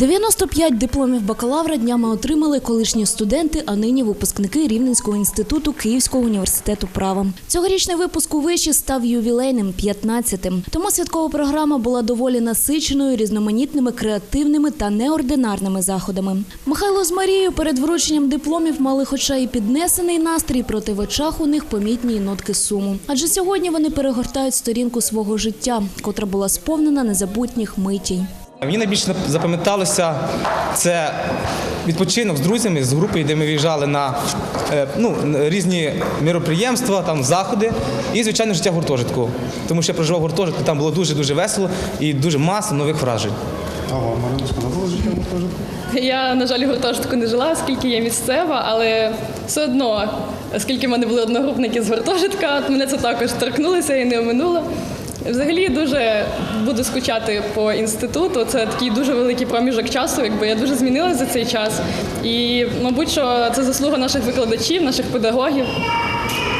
95 дипломів бакалавра днями отримали колишні студенти, а нині випускники Рівненського інституту Київського університету права. Цьогорічний випуск у виші став ювілейним 15-тим. Тому святкова програма була доволі насиченою різноманітними креативними та неординарними заходами. Михайло з Марією перед врученням дипломів мали, хоча і піднесений настрій, проте в очах у них помітні нотки суму. Адже сьогодні вони перегортають сторінку свого життя, котра була сповнена незабутніх митій. Мені найбільше запам'яталося це відпочинок з друзями з групою, де ми виїжджали на е, ну, різні міроприємства, там заходи і звичайно життя гуртожитку. Тому що я проживав в гуртожитку, там було дуже дуже весело і дуже маса нових вражень. А вам, Марина, сподобалось життя в гуртожитку? Я, на жаль, в гуртожитку не жила, оскільки я місцева, але все одно, оскільки в мене були одногрупники з гуртожитка, мене це також торкнулося і не оминуло. Взагалі дуже буду скучати по інституту. Це такий дуже великий проміжок часу. Якби я дуже змінилася за цей час. І, мабуть, що це заслуга наших викладачів, наших педагогів,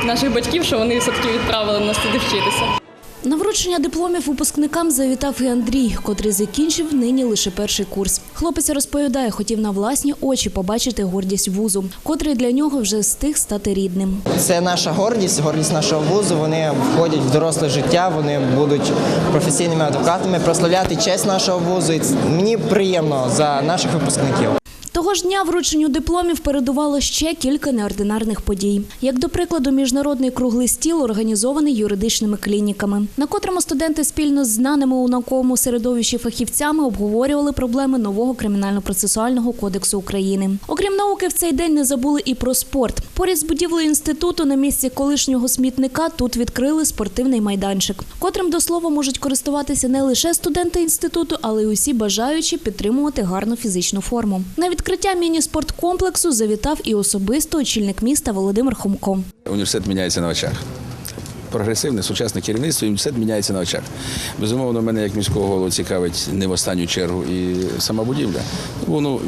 наших батьків, що вони все-таки відправили нас туди вчитися. На вручення дипломів випускникам завітав і Андрій, котрий закінчив нині лише перший курс. Хлопець розповідає, хотів на власні очі побачити гордість вузу, котрий для нього вже встиг стати рідним. Це наша гордість, гордість нашого вузу. Вони входять в доросле життя, вони будуть професійними адвокатами, прославляти честь нашого вузу. Мені приємно за наших випускників. Того ж дня врученню дипломів передувало ще кілька неординарних подій. Як до прикладу, міжнародний круглий стіл організований юридичними клініками, на котрому студенти спільно з знаними у науковому середовищі фахівцями обговорювали проблеми нового кримінально-процесуального кодексу України. Окрім науки, в цей день не забули і про спорт. Поряд з будівлею інституту на місці колишнього смітника тут відкрили спортивний майданчик, котрим до слова можуть користуватися не лише студенти інституту, але й усі бажаючі підтримувати гарну фізичну форму. На відкриття міні-спорткомплексу завітав і особисто очільник міста Володимир Хомко. Університет міняється на очах. Прогресивне сучасне керівництво, і університет міняється на очах. Безумовно, мене як міського голову цікавить не в останню чергу і сама будівля. Бо, ну,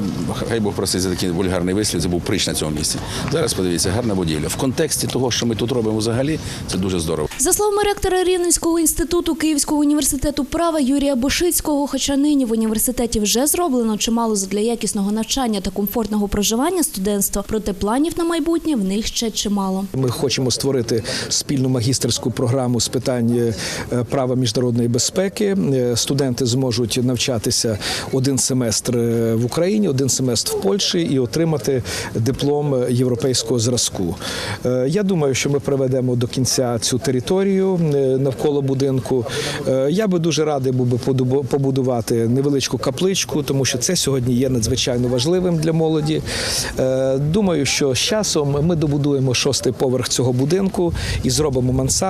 хай Бог просить за такий вульгарний вислів, це був прич на цьому місці. Зараз подивіться, гарна будівля. В контексті того, що ми тут робимо взагалі, це дуже здорово. За словами ректора Рівненського інституту Київського університету права Юрія Бошицького, хоча нині в університеті вже зроблено чимало для якісного навчання та комфортного проживання студентства, проте планів на майбутнє в них ще чимало. Ми хочемо створити спільну магістерську програму з питань е, права міжнародної безпеки. Е, Студенти зможуть навчатися один семестр е, в Україні, один семестр в Польщі і отримати диплом європейського зразку. Я думаю, що ми приведемо до кінця цю територію навколо будинку. Я би дуже радий був би побудувати невеличку капличку, тому що це сьогодні є надзвичайно важливим для молоді. Думаю, що з часом ми добудуємо шостий поверх цього будинку і зробимо мансарду,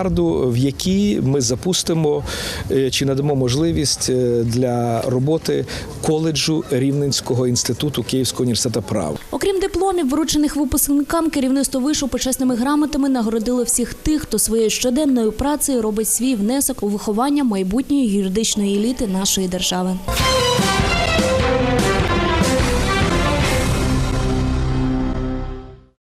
в якій ми запустимо е, чи надамо можливість е, для роботи коледжу Рівненського інституту Київського університету права. Окрім дипломів, вручених випускникам, керівництво вишу почесними грамотами нагородило всіх тих, хто своєю щоденною працею робить свій внесок у виховання майбутньої юридичної еліти нашої держави.